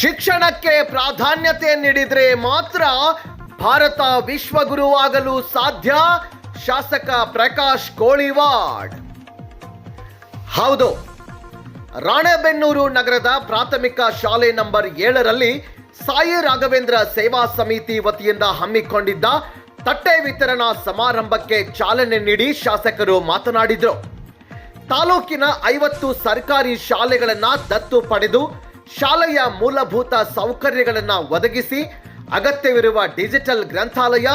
ಶಿಕ್ಷಣಕ್ಕೆ ಪ್ರಾಧಾನ್ಯತೆ ನೀಡಿದ್ರೆ ಮಾತ್ರ ಭಾರತ ವಿಶ್ವಗುರು ಆಗಲು ಸಾಧ್ಯ? ಶಾಸಕ ಪ್ರಕಾಶ್ ಕೋಳಿವಾಡ್. ಹೌದು. ರಾಣೆಬೆನ್ನೂರು ನಗರದ ಪ್ರಾಥಮಿಕ ಶಾಲೆ ನಂಬರ್ ಏಳರಲ್ಲಿ ಸಾಯಿ ರಾಘವೇಂದ್ರ ಸೇವಾ ಸಮಿತಿ ವತಿಯಿಂದ ಹಮ್ಮಿಕೊಂಡಿದ್ದ ತಟ್ಟೆ ವಿತರಣಾ ಸಮಾರಂಭಕ್ಕೆ ಚಾಲನೆ ನೀಡಿ ಶಾಸಕರು ಮಾತನಾಡಿದರು. ತಾಲೂಕಿನ ಐವತ್ತು ಸರ್ಕಾರಿ ಶಾಲೆಗಳನ್ನ ದತ್ತು ಪಡೆದು ಶಾಲೆಯ ಮೂಲಭೂತ ಸೌಕರ್ಯಗಳನ್ನು ಒದಗಿಸಿ, ಅಗತ್ಯವಿರುವ ಡಿಜಿಟಲ್ ಗ್ರಂಥಾಲಯ,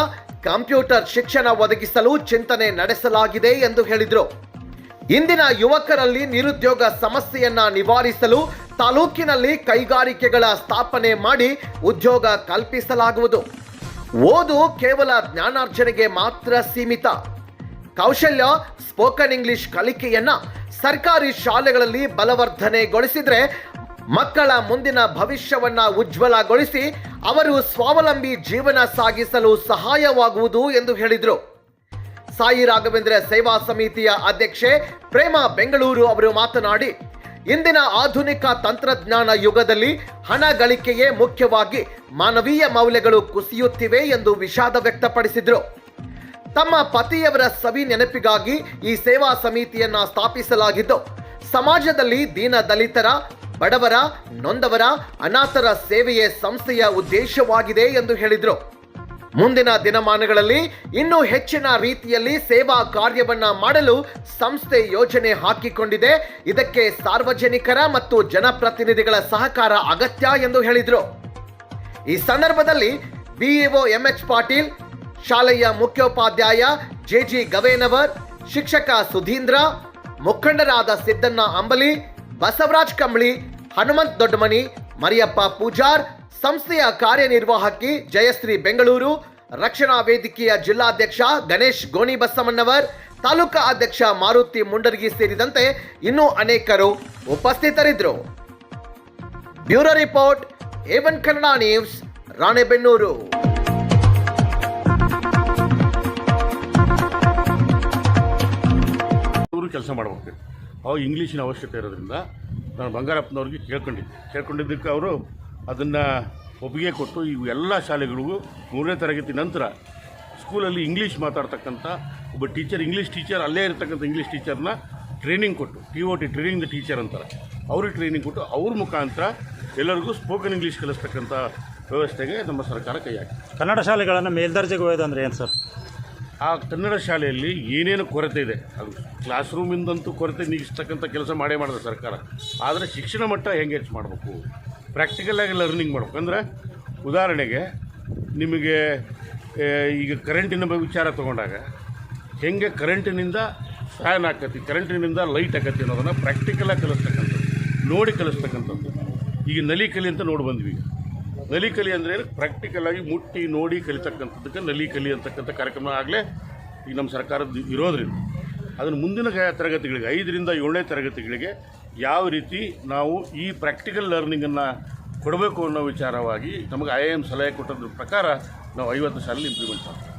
ಕಂಪ್ಯೂಟರ್ ಶಿಕ್ಷಣ ಒದಗಿಸಲು ಚಿಂತನೆ ನಡೆಸಲಾಗಿದೆ ಎಂದು ಹೇಳಿದರು. ಇಂದಿನ ಯುವಕರಲ್ಲಿ ನಿರುದ್ಯೋಗ ಸಮಸ್ಯೆಯನ್ನ ನಿವಾರಿಸಲು ತಾಲೂಕಿನಲ್ಲಿ ಕೈಗಾರಿಕೆಗಳ ಸ್ಥಾಪನೆ ಮಾಡಿ ಉದ್ಯೋಗ ಕಲ್ಪಿಸಲಾಗುವುದು. ಓದು ಕೇವಲ ಜ್ಞಾನಾರ್ಜನೆಗೆ ಮಾತ್ರ ಸೀಮಿತ. ಕೌಶಲ್ಯ, ಸ್ಪೋಕನ್ ಇಂಗ್ಲಿಷ್ ಕಲಿಕೆಯನ್ನ ಸರ್ಕಾರಿ ಶಾಲೆಗಳಲ್ಲಿ ಬಲವರ್ಧನೆಗೊಳಿಸಿದ್ರೆ ಮಕ್ಕಳ ಮುಂದಿನ ಭವಿಷ್ಯವನ್ನ ಉಜ್ವಲಗೊಳಿಸಿ ಅವರು ಸ್ವಾವಲಂಬಿ ಜೀವನ ಸಾಗಿಸಲು ಸಹಾಯವಾಗುವುದು ಎಂದು ಹೇಳಿದರು. ಸಾಯಿ ರಾಘವೇಂದ್ರ ಸೇವಾ ಸಮಿತಿಯ ಅಧ್ಯಕ್ಷೆ ಪ್ರೇಮ ಬೆಂಗಳೂರು ಅವರು ಮಾತನಾಡಿ, ಇಂದಿನ ಆಧುನಿಕ ತಂತ್ರಜ್ಞಾನ ಯುಗದಲ್ಲಿ ಹಣ ಗಳಿಕೆಯೇ ಮುಖ್ಯವಾಗಿ ಮಾನವೀಯ ಮೌಲ್ಯಗಳು ಕುಸಿಯುತ್ತಿವೆ ಎಂದು ವಿಷಾದ ವ್ಯಕ್ತಪಡಿಸಿದರು. ತಮ್ಮ ಪತಿಯವರ ಸವಿ ನೆನಪಿಗಾಗಿ ಈ ಸೇವಾ ಸಮಿತಿಯನ್ನ ಸ್ಥಾಪಿಸಲಾಗಿದ್ದು, ಸಮಾಜದಲ್ಲಿ ದೀನ ದಲಿತರ ಬಡವರ, ನೊಂದವರ, ಅನಾಥರ ಸೇವೆಯೇ ಸಂಸ್ಥೆಯ ಉದ್ದೇಶವಾಗಿದೆ ಎಂದು ಹೇಳಿದರು. ಮುಂದಿನ ದಿನಮಾನಗಳಲ್ಲಿ ಇನ್ನೂ ಹೆಚ್ಚಿನ ರೀತಿಯಲ್ಲಿ ಸೇವಾ ಕಾರ್ಯವನ್ನ ಮಾಡಲು ಸಂಸ್ಥೆ ಯೋಜನೆ ಹಾಕಿಕೊಂಡಿದೆ. ಇದಕ್ಕೆ ಸಾರ್ವಜನಿಕರ ಮತ್ತು ಜನಪ್ರತಿನಿಧಿಗಳ ಸಹಕಾರ ಅಗತ್ಯ ಎಂದು ಹೇಳಿದರು. ಈ ಸಂದರ್ಭದಲ್ಲಿ ಬಿಇಒ ಎಂಎಚ್ ಪಾಟೀಲ್, ಶಾಲೆಯ ಮುಖ್ಯೋಪಾಧ್ಯಾಯ ಜೆಜಿ ಗವೇನವರ್, ಶಿಕ್ಷಕ ಸುಧೀಂದ್ರ, ಮುಖಂಡರಾದ ಸಿದ್ದಣ್ಣ ಅಂಬಲಿ, ಬಸವರಾಜ್ ಕಂಬಳಿ ಹನುಮಂತ್ ದೊಡ್ಡಮನಿ, ಮರಿಯಪ್ಪ ಪೂಜಾರ್, ಸಂಸ್ಥೆಯ ಕಾರ್ಯನಿರ್ವಾಹಕಿ ಜಯಶ್ರೀ ಬೆಂಗಳೂರು, ರಕ್ಷಣಾ ವೇದಿಕೆಯ ಜಿಲ್ಲಾಧ್ಯಕ್ಷ ಗಣೇಶ್ ಗೋಣಿ ಬಸಮ್ಮನವರ್ ತಾಲೂಕಾ ಅಧ್ಯಕ್ಷ ಮಾರುತಿ ಮುಂಡರ್ಗಿ ಸೇರಿದಂತೆ ಇನ್ನೂ ಅನೇಕರು ಉಪಸ್ಥಿತರಿದ್ದರು. Bureau report, Avon Kannada news, Ranebennur. ಕೆಲಸ ಮಾಡ್ಬೇಕು. ಅವಾಗ ಇಂಗ್ಲೀಷಿನ ಅವಶ್ಯಕತೆ ಇರೋದ್ರಿಂದ ನಾನು ಬಂಗಾರಪ್ಪನವ್ರಿಗೆ ಕೇಳ್ಕೊಂಡಿದ್ದೆ. ಕೇಳ್ಕೊಂಡಿದ್ದಕ್ಕೆ ಅವರು ಅದನ್ನು ಒಪ್ಪಿಗೆ ಕೊಟ್ಟು ಇವು ಎಲ್ಲ ಶಾಲೆಗಳಿಗೂ ಮೂರನೇ ತರಗತಿ ನಂತರ ಸ್ಕೂಲಲ್ಲಿ ಇಂಗ್ಲೀಷ್ ಮಾತಾಡ್ತಕ್ಕಂಥ ಒಬ್ಬ ಟೀಚರ್, ಇಂಗ್ಲೀಷ್ ಟೀಚರ್, ಅಲ್ಲೇ ಇರತಕ್ಕಂಥ ಇಂಗ್ಲೀಷ್ ಟೀಚರ್ನ ಟ್ರೈನಿಂಗ್ ಕೊಟ್ಟು T O T training the teacher ಅಂತಾರೆ. ಅವ್ರಿಗೆ ಟ್ರೈನಿಂಗ್ ಕೊಟ್ಟು ಅವ್ರ ಮುಖಾಂತರ ಎಲ್ಲರಿಗೂ ಸ್ಪೋಕನ್ ಇಂಗ್ಲೀಷ್ ಕಲಿಸ್ತಕ್ಕಂಥ ವ್ಯವಸ್ಥೆಗೆ ನಮ್ಮ ಸರ್ಕಾರ ಕೈ ಹಾಕಿ ಕನ್ನಡ ಶಾಲೆಗಳನ್ನು ಮೇಲ್ದರ್ಜೆಗೆ ಒಯ್ಯೋದು ಏನು ಸರ್? ಆ ಕನ್ನಡ ಶಾಲೆಯಲ್ಲಿ ಏನೇನು ಕೊರತೆ ಇದೆ? ಅದು ಕ್ಲಾಸ್ ರೂಮಿಂದಂತೂ ಕೊರತೆ ನೀಗಿಸ್ತಕ್ಕಂಥ ಕೆಲಸ ಮಾಡೇ ಮಾಡಿದೆ ಸರ್ಕಾರ. ಆದರೆ ಶಿಕ್ಷಣ ಮಟ್ಟ ಹೆಂಗೆ ಹೆಚ್ಚು ಮಾಡಬೇಕು? ಪ್ರಾಕ್ಟಿಕಲಾಗಿ ಲರ್ನಿಂಗ್ ಮಾಡಬೇಕು. ಅಂದರೆ ಉದಾಹರಣೆಗೆ ನಿಮಗೆ ಈಗ ಕರೆಂಟಿನ ವಿಚಾರ ತೊಗೊಂಡಾಗ ಹೆಂಗೆ ಕರೆಂಟಿನಿಂದ ಫ್ಯಾನ್ ಹಾಕತಿ ಕರೆಂಟಿನಿಂದ ಲೈಟ್ ಹಾಕತಿ ಅನ್ನೋದನ್ನು ಪ್ರಾಕ್ಟಿಕಲಾಗಿ ಕಲಿಸ್ತಕ್ಕಂಥದ್ದು, ನೋಡಿ ಕಲಿಸ್ತಕ್ಕಂಥದ್ದು. ಈಗ ನಲಿ ಕಲಿ ಅಂತ ನೋಡಿ ಬಂದ್ವಿ. ನಲಿ ಕಲಿ ಅಂದರೆ ಪ್ರಾಕ್ಟಿಕಲ್ ಆಗಿ ಮುಟ್ಟಿ ನೋಡಿ ಕಲಿತಕ್ಕಂಥದ್ದಕ್ಕೆ ನಲಿ ಕಲಿ ಅಂತಕ್ಕಂಥ ಕಾರ್ಯಕ್ರಮ ಆಗಲೇ ಈಗ ನಮ್ಮ ಸರ್ಕಾರದ ಇರೋದ್ರಿಂದ. ಅದನ್ನು ಮುಂದಿನ ತರಗತಿಗಳಿಗೆ, ಐದರಿಂದ ಏಳನೇ ತರಗತಿಗಳಿಗೆ ಯಾವ ರೀತಿ ನಾವು ಈ ಪ್ರಾಕ್ಟಿಕಲ್ ಲರ್ನಿಂಗನ್ನು ಕೊಡಬೇಕು ಅನ್ನೋ ವಿಚಾರವಾಗಿ ನಮಗೆ ಐ ಎಂ ಸಲಹೆ ಕೊಟ್ಟದ್ರ ಪ್ರಕಾರ ನಾವು ಐವತ್ತು ಶಾಲೆ ಇಂಪ್ಲಿಮೆಂಟ್ ಮಾಡ್ತೀವಿ.